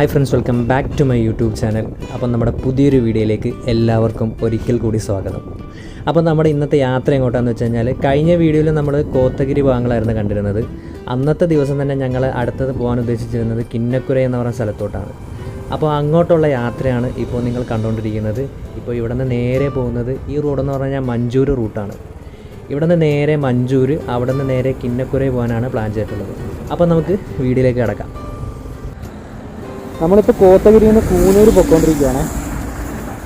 Hi friends welcome back to my YouTube channel അപ്പം നമ്മുടെ പുതിയൊരു വീഡിയോയിലേക്ക് എല്ലാവർക്കും ഒരിക്കൽ കൂടി സ്വാഗതം. അപ്പം നമ്മുടെ ഇന്നത്തെ യാത്ര എങ്ങോട്ടാന്ന് വെച്ച് കഴിഞ്ഞാൽ കഴിഞ്ഞ വീഡിയോയിൽ നമ്മൾ കോത്തഗിരി ഭാഗങ്ങളായിരുന്നു കണ്ടിരുന്നത്. അന്നത്തെ ദിവസം തന്നെ ഞങ്ങൾ അടുത്തത് പോകാൻ ഉദ്ദേശിച്ചിരുന്നത് കിന്നക്കുര എന്ന് പറഞ്ഞ സ്ഥലത്തോട്ടാണ്. അപ്പോൾ അങ്ങോട്ടുള്ള യാത്രയാണ് ഇപ്പോൾ നിങ്ങൾ കണ്ടുകൊണ്ടിരിക്കുന്നത് ഇപ്പോൾ ഇവിടെ നിന്ന് നേരെ പോകുന്നത് ഈ റോഡെന്ന് പറഞ്ഞു കഴിഞ്ഞാൽ മഞ്ചൂർ റൂട്ടാണ്. ഇവിടെ നിന്ന് നേരെ മഞ്ചൂർ അവിടെ നിന്ന് നേരെ കിന്നക്കുര പോകാനാണ് പ്ലാൻ ചെയ്തിട്ടുള്ളത്. അപ്പോൾ നമുക്ക് വീഡിയോയിലേക്ക് കിടക്കാം. നമ്മളിപ്പോൾ കോത്തഗിരിയിൽ നിന്ന് കൂനൂർ പൊയ്ക്കൊണ്ടിരിക്കുകയാണ്.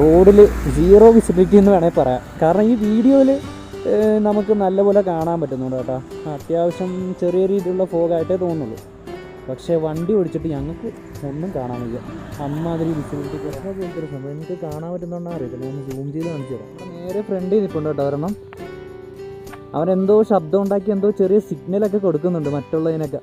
റോഡിൽ സീറോ വിസിബിലിറ്റി എന്ന് വേണമെങ്കിൽ പറയാം. കാരണം ഈ വീഡിയോയിൽ നമുക്ക് നല്ലപോലെ കാണാൻ പറ്റുന്നുണ്ട് കേട്ടോ. അത്യാവശ്യം ചെറിയ രീതിയിലുള്ള ഫോഗായിട്ടേ തോന്നുള്ളൂ പക്ഷേ വണ്ടി ഓടിച്ചിട്ട് ഞങ്ങൾക്ക് ഒന്നും കാണാൻ വയ്യ. അമ്മാതിരി വിസിബിലിറ്റി കുറച്ച് പോലത്തെ സംഭവം. എനിക്ക് കാണാൻ പറ്റുന്നുണ്ടോ അറിയത്തില്ല. ഞാൻ സൂം ചെയ്ത് കാണിച്ചു തരാം. നേരെ ഫ്രണ്ടിൽ നിൽപ്പുണ്ട് കേട്ടോ കാരണം അവനെന്തോ ശബ്ദം ഉണ്ടാക്കി എന്തോ ചെറിയ സിഗ്നലൊക്കെ കൊടുക്കുന്നുണ്ട് മറ്റുള്ളതിനൊക്കെ.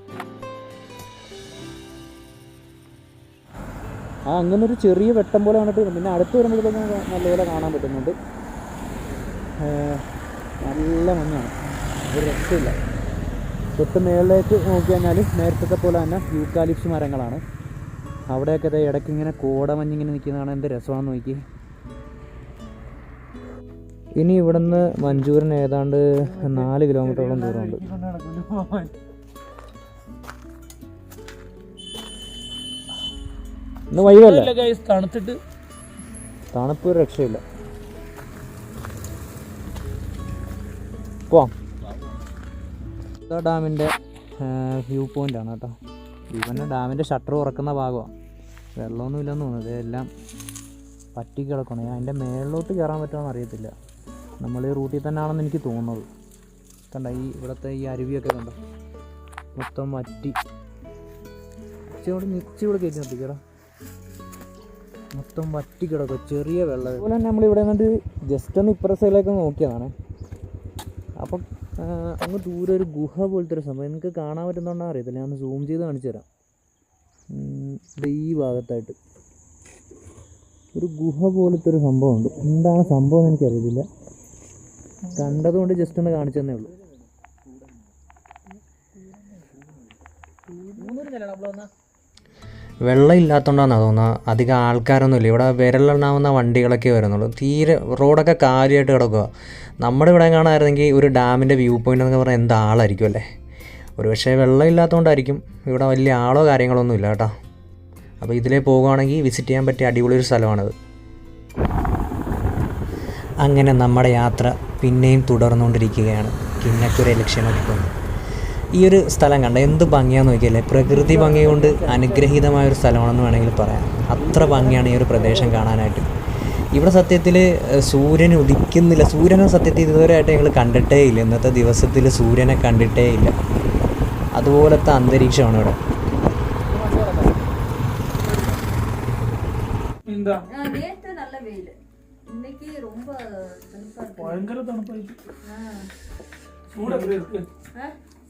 ആ അങ്ങനെ ഒരു ചെറിയ വെട്ടം പോലെ കണ്ടിട്ട് പിന്നെ അടുത്ത് വരുമ്പോഴത്തേക്കും നല്ലപോലെ കാണാൻ പറ്റുന്നുണ്ട്. നല്ല മഞ്ഞാണ്. ഒരു രക്ഷയില്ല. തൊട്ട് മേളിലേക്ക് നോക്കി കഴിഞ്ഞാൽ നേരത്തെ പോലെ തന്നെ യൂക്കാലിപ്സ് മരങ്ങളാണ്. അവിടെയൊക്കെ ദേ ഇടയ്ക്ക് ഇങ്ങനെ കോടമഞ്ഞിങ്ങനെ നിൽക്കുന്നതാണ് എന്ത് രസമാണെന്ന് നോക്കി ഇനി ഇവിടുന്ന് മഞ്ചൂരിന് ഏതാണ്ട് നാല് കിലോമീറ്ററോളം ദൂരമുണ്ട്. ഇന്ന് വൈകല്ല തണുത്തിട്ട്. തണുപ്പ് രക്ഷയില്ല. പോവാം. ഡാമിന്റെ വ്യൂ പോയിന്റ് ആണ് കേട്ടോ. ഇവന്റെ ഡാമിന്റെ ഷട്ടർ തുറക്കുന്ന ഭാഗമാണ് വെള്ളമൊന്നും ഇല്ലെന്ന് തോന്നുന്നത് ഇതെല്ലാം പറ്റി കിടക്കണം അതിന്റെ മേളിലോട്ട് കയറാൻ പറ്റുമെന്ന് അറിയത്തില്ല. നമ്മൾ ഈ റൂട്ടിൽ തന്നെ ആണെന്ന് എനിക്ക് തോന്നുന്നത്. കണ്ട ഈ ഇവിടുത്തെ ഈ അരുവിയൊക്കെ കണ്ടോ? മൊത്തം വറ്റി. ഇച്ചിരി ഇച്ചിരി കൂടെ കയറ്റി നിർത്തിക്കടാ. മൊത്തം വറ്റി കിടക്കും ചെറിയ വെള്ളം. അതുപോലെ തന്നെ നമ്മൾ ഇവിടെ നിന്നിട്ട് ജസ്റ്റ് ഒന്ന് ഇപ്പുറ സൈഡിലേക്ക് നോക്കിയതാണ്. അപ്പം അങ്ങ് ദൂരെ ഒരു ഗുഹ പോലത്തെ ഒരു സംഭവം. നിങ്ങൾക്ക് കാണാൻ പറ്റുന്നുണ്ടോ അറിയത്തില്ല. ഞാൻ സൂം ചെയ്ത് കാണിച്ചു തരാം. ഈ ഭാഗത്തായിട്ട്. ഒരു ഗുഹ പോലത്തെ ഒരു സംഭവമുണ്ട്. എന്താണ് സംഭവം എനിക്കറിയത്തില്ല. കണ്ടതുകൊണ്ട് ജസ്റ്റ് ഒന്ന് കാണിച്ചു തന്നേ ഉള്ളൂ. വെള്ളം ഇല്ലാത്തതുകൊണ്ടാണ് തോന്നുന്നത് അധികം ആൾക്കാരൊന്നുമില്ല. ഇവിടെ വിരലെണ്ണാവുന്ന വണ്ടികളൊക്കെ വരുന്നുള്ളൂ. തീരെ റോഡൊക്കെ കാലിയായിട്ട് കിടക്കുക നമ്മുടെ ഇവിടെ കാണാമായിരുന്നെങ്കിൽ ഒരു ഡാമിന്റെ വ്യൂ പോയിന്റ് എന്നൊക്കെ പറഞ്ഞാൽ എന്താ ആളായിരിക്കും അല്ലേ? ഒരു പക്ഷേ വെള്ളം ഇല്ലാത്തതുകൊണ്ടായിരിക്കും ഇവിടെ വലിയ ആളോ കാര്യങ്ങളൊന്നും ഇല്ല കേട്ടോ. അപ്പോൾ ഇതിലേ പോകുകയാണെങ്കിൽ വിസിറ്റ് ചെയ്യാൻ പറ്റിയ അടിപൊളി ഒരു സ്ഥലമാണത്. അങ്ങനെ നമ്മുടെ യാത്ര പിന്നെയും തുടർന്നുകൊണ്ടിരിക്കുകയാണ്. കിന്നക്കുര ലക്ഷ്യമാക്കിക്കൊണ്ട് ഈ ഒരു സ്ഥലം കണ്ട? എന്ത് ഭംഗിയാന്ന് നോക്കിയല്ലേ? പ്രകൃതി ഭംഗി കൊണ്ട് അനുഗ്രഹീതമായ ഒരു സ്ഥലമാണെന്ന് വേണമെങ്കിൽ പറയാം. അത്ര ഭംഗിയാണ് ഈ ഒരു പ്രദേശം കാണാനായിട്ട്. ഇവിടെ സത്യത്തിൽ സൂര്യൻ ഉദിക്കുന്നില്ല. സൂര്യനെ സത്യത്തിൽ ഇതുവരെയായിട്ട് ഞങ്ങൾ കണ്ടിട്ടേ ഇല്ല. ഇന്നത്തെ ദിവസത്തിൽ സൂര്യനെ കണ്ടിട്ടേ ഇല്ല. അതുപോലത്തെ അന്തരീക്ഷമാണ് ഇവിടെ. ഭയങ്കര തണുപ്പായിട്ട്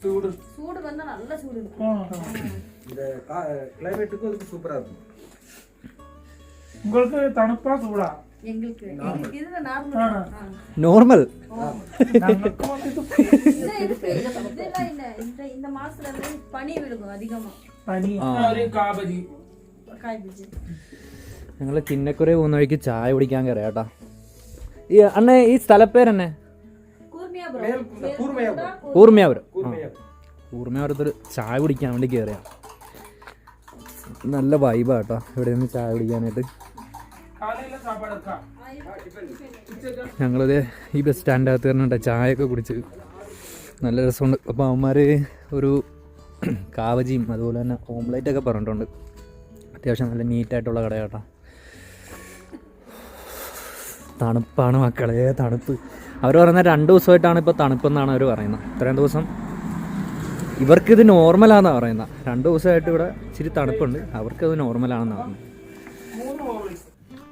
சூடு. சூடு வந்தா நல்ல சூடு இந்த கிளைமேட்டுக்கு சூப்பரா இருக்கும். உங்களுக்கு தணுப்பா சூடா? நார்மல் இந்த மாசத்துல ഞങ്ങൾ കിന്നക്കുറെ പോകുന്ന വഴിക്ക് ചായ കുടിക്കാൻ കയറാം കേട്ടോ ഈ അണ്ണ ഈ സ്ഥലപ്പേരെന്നെ കൂർമയാപുരം കൂർമയാപുരത്തൊരു ചായ കുടിക്കാൻ വേണ്ടി കയറിയാണ് നല്ല വൈബാ കേട്ടോ ഇവിടെ നിന്ന് ചായ കുടിക്കാനായിട്ട്. ഞങ്ങളത് ഈ ബസ് സ്റ്റാൻഡിനകത്ത് കയറുന്നുണ്ട് ചായയൊക്കെ കുടിച്ച് നല്ല രസമുണ്ട്. അപ്പോൾ അവന്മാർ ഒരു കാവജിയും അതുപോലെ തന്നെ ഓംലേറ്റ് ഒക്കെ പറഞ്ഞിട്ടുണ്ട്. അത്യാവശ്യം നല്ല നീറ്റായിട്ടുള്ള കട കേട്ടോ തണുപ്പാണ് മക്കളെ തണുപ്പ്. അവർ പറയുന്നത് രണ്ട് ദിവസമായിട്ടാണ് ഇപ്പോൾ തണുപ്പെന്നാണ് അവർ പറയുന്നത്. ഇത്രയും ദിവസം ഇവർക്കിത് നോർമലാണെന്നാണ് പറയുന്നത്. രണ്ട് ദിവസമായിട്ട് ഇവിടെ ഇച്ചിരി തണുപ്പുണ്ട്. അവർക്കത് നോർമലാണെന്നാണ് പറയുന്നത്.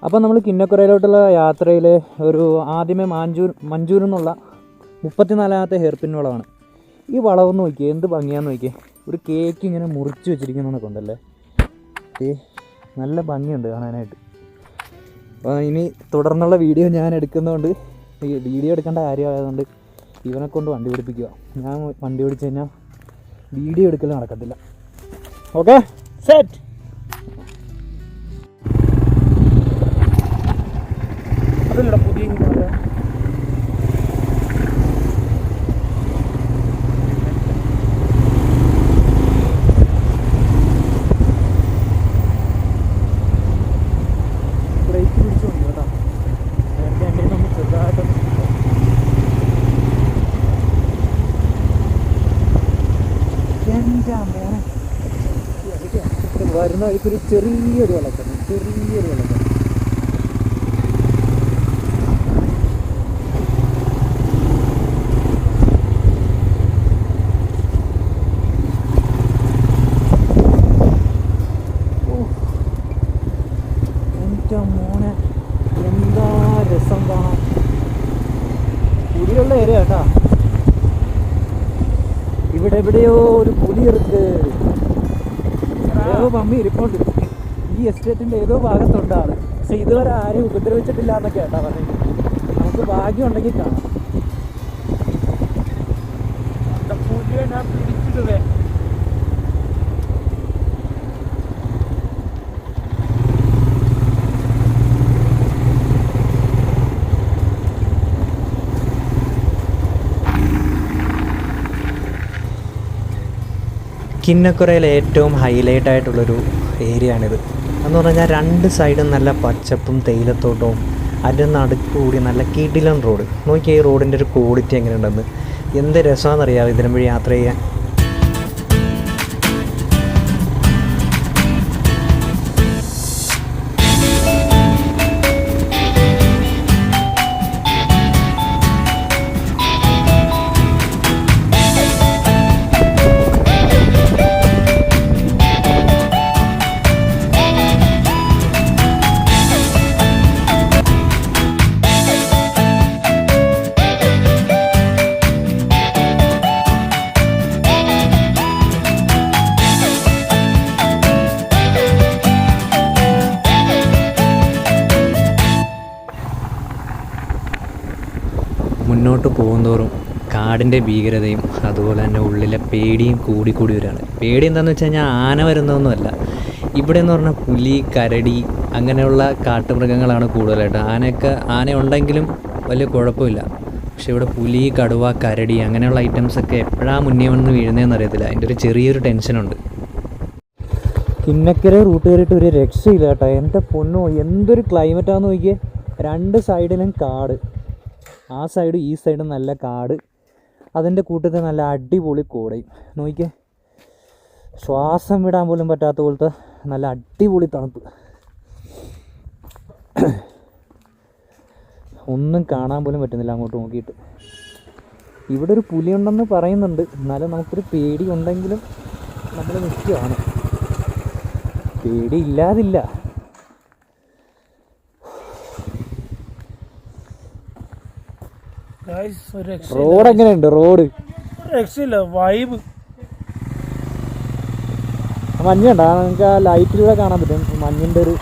അപ്പോൾ നമ്മൾ കിന്നക്കുരയിലോട്ടുള്ള യാത്രയിൽ ഒരു ആദ്യമേ മാഞ്ചൂർ മഞ്ചൂർ എന്നുള്ള മുപ്പത്തിനാലാമത്തെ ഹെയർപിൻ വളമാണ് ഈ വളവെന്ന് നോക്കിയേ എന്ത് ഭംഗിയാന്ന് നോക്കിയേ. ഒരു കേക്ക് ഇങ്ങനെ മുറിച്ച് വെച്ചിരിക്കുന്നതൊക്കെ ഉണ്ടല്ലേ ഏ നല്ല ഭംഗിയുണ്ട് കാണാനായിട്ട്. അപ്പോൾ ഇനി തുടർന്നുള്ള വീഡിയോ ഞാൻ എടുക്കുന്നതുകൊണ്ട് വീഡിയോ എടുക്കേണ്ട കാര്യമായതുകൊണ്ട് ഇവനെ കൊണ്ട് വണ്ടി ഓടിപ്പിക്കുക ഞാൻ വണ്ടി ഓടിച്ചു കഴിഞ്ഞാൽ വീഡിയോ എടുക്കൽ നടക്കത്തില്ല. ഓക്കെ സെറ്റ് അതിലൂടെ പുതിയ വഴിക്കൊരു ചെറിയൊരു വിളക്കണം രാഷ്ട്രീയത്തിന്റെ ഏതോ ഭാഗത്തുണ്ടാണ്. പക്ഷെ ഇതുവരെ ആരും ഉപദ്രവിച്ചിട്ടില്ല എന്നൊക്കെ കേട്ടാ പറയുന്നത് നമുക്ക് ഭാഗ്യം ഉണ്ടെങ്കിൽ കാണാം കിന്നക്കുറയിലെ ഏറ്റവും ഹൈലൈറ്റ് ആയിട്ടുള്ളൊരു ഏരിയ ആണിത്. എന്ന് പറഞ്ഞാൽ രണ്ട് സൈഡും നല്ല പച്ചപ്പും തേയിലത്തോട്ടവും അതിന്റെ നടുക്ക് കൂടി നല്ല കിടിലൻ റോഡ്. നോക്കിയാൽ ഈ റോഡിന്റെ ഒരു ക്വാളിറ്റി എങ്ങനെയുണ്ടെന്ന്. എന്ത് രസമാണെന്നറിയാം ഇതിനും വഴി യാത്ര ചെയ്യാൻ? മുന്നോട്ട് പോകുന്തോറും കാടിന്റെ ഭീകരതയും അതുപോലെ തന്നെ ഉള്ളിലെ പേടിയും കൂടിക്കൂടി വരികയാണ്. പേടി എന്താണെന്ന് വെച്ച് കഴിഞ്ഞാൽ ആന വരുന്നതൊന്നുമല്ല. ഇവിടെ എന്ന് പറഞ്ഞാൽ പുലി കരടി അങ്ങനെയുള്ള കാട്ടുമൃഗങ്ങളാണ് കൂടുതലായിട്ട്. ആനയൊക്കെ ആന ഉണ്ടെങ്കിലും വലിയ കുഴപ്പമില്ല. പക്ഷേ ഇവിടെ പുലി കടുവ കരടി അങ്ങനെയുള്ള ഐറ്റംസൊക്കെ എപ്പോഴാണ് മുന്നേ വന്ന് വീഴുന്നതെന്ന് അറിയത്തില്ല. അതിന്റെ ഒരു ചെറിയൊരു ടെൻഷനുണ്ട് കിന്നക്കര റൂട്ട് കയറിയിട്ട് ഒരു രക്ഷയില്ല കേട്ടോ. എന്റെ പൊന്നോ എന്തൊരു ക്ലൈമറ്റാന്ന് നോക്കിയേ. രണ്ട് സൈഡിലും കാട്. ആ സൈഡും ഈ സൈഡും നല്ല കാട്. അതിന്റെ കൂട്ടത്തിൽ നല്ല അടിപൊളി കോടയും നോക്കിയേ ശ്വാസം വിടാൻ പോലും പറ്റാത്ത പോലത്തെ നല്ല അടിപൊളി തണുപ്പ്. ഒന്നും കാണാൻ പോലും പറ്റുന്നില്ല അങ്ങോട്ട് നോക്കിയിട്ട്. ഇവിടെ ഒരു പുലിയുണ്ടെന്ന് പറയുന്നുണ്ട്. എന്നാലും നമുക്കൊരു പേടി ഉണ്ടെങ്കിലും നമ്മൾ നിൽക്കുകയാണ്. പേടിയില്ലാതില്ല ഒരു രക്ഷ റോഡ് എങ്ങനെയുണ്ട്? റോഡ് രക്ഷയില്ല. വൈബ് മഞ്ഞുണ്ട് നിങ്ങൾക്ക് ആ ലൈറ്റിലൂടെ കാണാൻ പറ്റും. മഞ്ഞിന്റെ ഒരു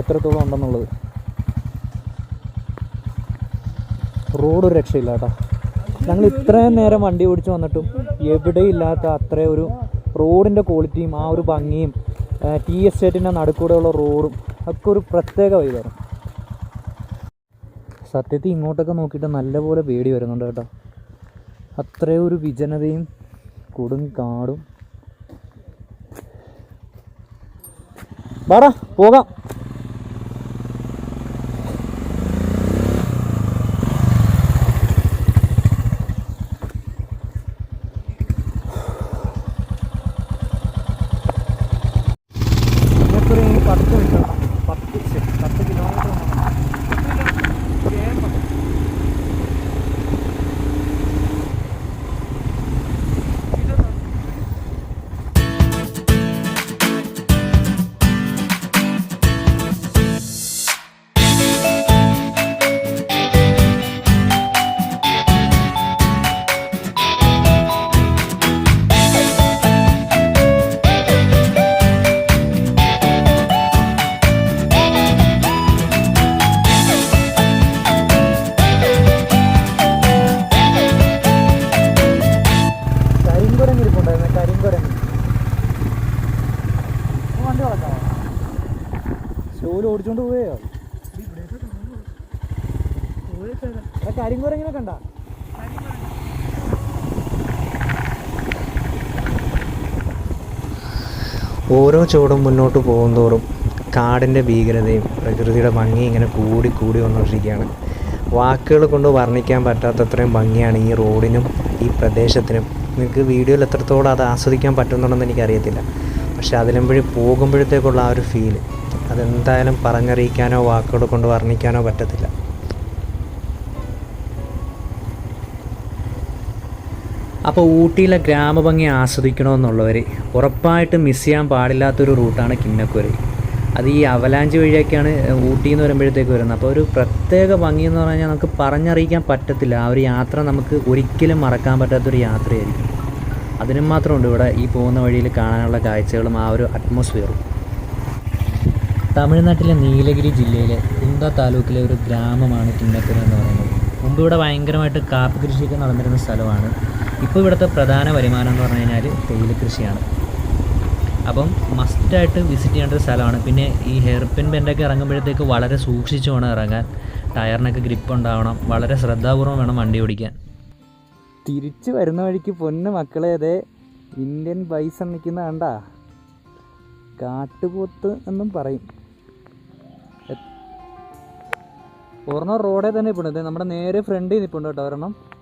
എത്രത്തോളം ഉണ്ടെന്നുള്ളത്. റോഡ് ഒരു രക്ഷയില്ല കേട്ടോ. ഞങ്ങൾ ഇത്രയും നേരം വണ്ടി ഓടിച്ച് വന്നിട്ടും എവിടെയില്ലാത്ത അത്രയും ഒരു റോഡിന്റെ ക്വാളിറ്റിയും ആ ഒരു ഭംഗിയും ടി എസ്റ്റേറ്റിന്റെ നടുക്കൂടെയുള്ള റോഡും ഒക്കെ ഒരു പ്രത്യേക വൈകാരം സത്യത്തിൽ ഇങ്ങോട്ടൊക്കെ നോക്കിയിട്ട് നല്ലപോലെ പേടി വരുന്നുണ്ട് കേട്ടോ. അത്രയും ഒരു വിജനതയും കൊടും കാടും. വാടാ പോകാം. കരിങ്കുരങ്ങിനെ കണ്ട? ഓരോ ചുവടും മുന്നോട്ട് പോകുന്തോറും കാടിന്റെ ഭീകരതയും പ്രകൃതിയുടെ ഭംഗി ഇങ്ങനെ കൂടി കൂടി വന്നുകൊണ്ടിരിക്കുകയാണ്. വാക്കുകൾ കൊണ്ട് വർണിക്കാൻ പറ്റാത്തത്രയും ഭംഗിയാണ് ഈ റോഡിനും ഈ പ്രദേശത്തിനും. നിങ്ങൾക്ക് വീഡിയോയിൽ എത്രത്തോളം അത് ആസ്വദിക്കാൻ പറ്റുന്നുണ്ടെന്ന് എനിക്കറിയത്തില്ല. പക്ഷേ അതിലുമ്പോഴും പോകുമ്പോഴത്തേക്കുള്ള ആ ഒരു ഫീൽ അതെന്തായാലും പറഞ്ഞറിയിക്കാനോ വാക്കുകൾ കൊണ്ട് വർണിക്കാനോ പറ്റത്തില്ല. അപ്പോൾ ഊട്ടിയിലെ ഗ്രാമഭംഗി ആസ്വദിക്കണമെന്നുള്ളവർ ഉറപ്പായിട്ട് മിസ് ചെയ്യാൻ പാടില്ലാത്തൊരു റൂട്ടാണ് കിന്നക്കുരി അത് ഈ അവലാഞ്ചി വഴിയൊക്കെയാണ് ഊട്ടി എന്ന് വരുമ്പോഴത്തേക്ക് വരുന്നത്. അപ്പോൾ ഒരു പ്രത്യേക ഭംഗി എന്ന് പറഞ്ഞാൽ നമുക്ക് പറഞ്ഞറിയിക്കാൻ പറ്റത്തില്ല. ആ ഒരു യാത്ര നമുക്ക് ഒരിക്കലും മറക്കാൻ പറ്റാത്തൊരു യാത്രയായിരിക്കും. അതിനും മാത്രമുണ്ട് ഇവിടെ ഈ പോകുന്ന വഴിയിൽ കാണാനുള്ള കാഴ്ചകളും ആ ഒരു അറ്റ്മോസ്ഫിയറും തമിഴ്നാട്ടിലെ നീലഗിരി ജില്ലയിലെ കുന്ത താലൂക്കിലെ ഒരു ഗ്രാമമാണ് കിന്നക്കുര എന്ന് പറയുന്നത്. മുമ്പ് ഇവിടെ ഭയങ്കരമായിട്ട് കാപ്പി കൃഷിയൊക്കെ നടന്നിരുന്ന സ്ഥലമാണ്. ഇപ്പോൾ ഇവിടുത്തെ പ്രധാന വരുമാനം എന്ന് പറഞ്ഞു കഴിഞ്ഞാൽ തേയില കൃഷിയാണ്. അപ്പം മസ്റ്റായിട്ട് വിസിറ്റ് ചെയ്യേണ്ട ഒരു സ്ഥലമാണ്. പിന്നെ ഈ ഹെയർപിൻ ബെൻഡൊക്കെ ഇറങ്ങുമ്പോഴത്തേക്ക് വളരെ സൂക്ഷിച്ച് വേണം ഇറങ്ങാൻ. ടയറിനൊക്കെ ഗ്രിപ്പ് ഉണ്ടാവണം. വളരെ ശ്രദ്ധാപൂർവം വേണം വണ്ടി ഓടിക്കാൻ. തിരിച്ചു വരുന്ന വഴിക്ക് പൊന്ന് മക്കളെ അതെ ഇന്ത്യൻ ബൈസൺ നിൽക്കുന്ന കണ്ടാ? കാട്ടുപോത്ത് എന്നും പറയും. എ- റോഡേ തന്നെ നിൽപ്പുണ്ട് നമ്മുടെ നേരെ ഫ്രണ്ടിൽ നിൽപ്പുണ്ട് കേട്ടോ ഒരെണ്ണം.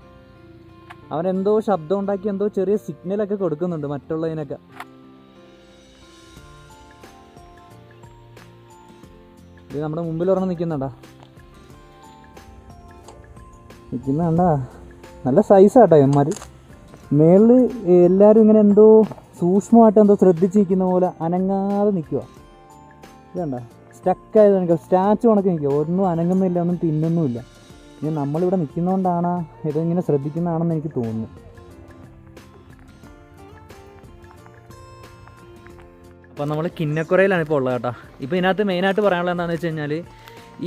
അവൻ എന്തോ ശബ്ദം ഉണ്ടാക്കി എന്തോ ചെറിയ സിഗ്നലൊക്കെ കൊടുക്കുന്നുണ്ട് മറ്റുള്ളതിനൊക്കെ. ഇത് നമ്മുടെ മുമ്പിൽ ഒരെണ്ണം നിൽക്കുന്നുണ്ടാ നിൽക്കുന്നുണ്ടാ നല്ല സൈസാട്ടോ ഇവന്മാർ മേളിൽ എല്ലാവരും ഇങ്ങനെ എന്തോ സൂക്ഷ്മമായിട്ട് എന്തോ ശ്രദ്ധിച്ചിരിക്കുന്ന പോലെ അനങ്ങാതെ നിൽക്കുക ഇതണ്ട? സ്റ്റക്കായത് എനിക്ക് സ്റ്റാച്ചു കണക്ക് നിൽക്കുക ഒന്നും അനങ്ങുന്നില്ല ഒന്നും തിന്നുന്നുമില്ല. ഇനി നമ്മളിവിടെ നിൽക്കുന്നതുകൊണ്ടാണ് ഇതിങ്ങനെ ശ്രദ്ധിക്കുന്നതാണെന്ന് എനിക്ക് തോന്നുന്നു. അപ്പോൾ നമ്മൾ കിന്നക്കുറയിലാണ് ഇപ്പോൾ ഉള്ളത് കേട്ടോ. ഇപ്പോൾ ഇതിനകത്ത് മെയിനായിട്ട് പറയാനുള്ളത് എന്താണെന്ന് വെച്ച് കഴിഞ്ഞാൽ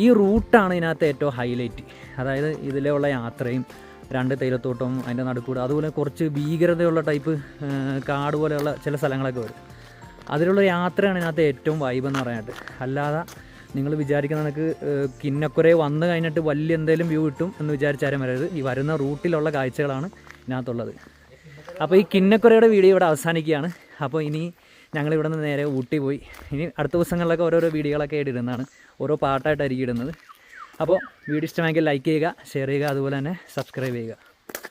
ഈ റൂട്ടാണ് ഇതിനകത്ത് ഏറ്റവും ഹൈലൈറ്റ് അതായത് ഇതിലുള്ള യാത്രയും രണ്ട് തേയിലത്തോട്ടം അതിന്റെ നടുക്കൂടെ അതുപോലെ കുറച്ച് ഭീകരതയുള്ള ടൈപ്പ് കാട് പോലെയുള്ള ചില സ്ഥലങ്ങളൊക്കെ വരും. അതിലുള്ള യാത്രയാണ് ഇതിനകത്ത് ഏറ്റവും വൈബ് എന്ന് പറയാനായിട്ട്. അല്ലാതെ നിങ്ങൾ വിചാരിക്കുന്ന നിനക്ക് കിന്നക്കുറെ വന്നു കഴിഞ്ഞിട്ട് വലിയ എന്തെങ്കിലും വ്യൂ കിട്ടും എന്ന് വിചാരിച്ചാലും വരരുത് ഈ വരുന്ന റൂട്ടിലുള്ള കാഴ്ചകളാണ് ഇതിനകത്തുള്ളത്. അപ്പോൾ ഈ കിന്നക്കുറയുടെ വീഡിയോ ഇവിടെ അവസാനിക്കുകയാണ്. അപ്പോൾ ഇനി ഞങ്ങൾ ഇവിടെ നിന്ന് നേരെ ഊട്ടി പോയി. ഇനി അടുത്ത ദിവസങ്ങളിലൊക്കെ ഓരോരോ വീഡിയോകളൊക്കെ ഇടുന്നതാണ്. ഓരോ പാട്ടായിട്ടായിരിക്കും ഇടുന്നത്. അപ്പോൾ വീഡിയോ ഇഷ്ടമായെങ്കിൽ ലൈക്ക് ചെയ്യുക ഷെയർ ചെയ്യുക അതുപോലെ തന്നെ സബ്സ്ക്രൈബ് ചെയ്യുക.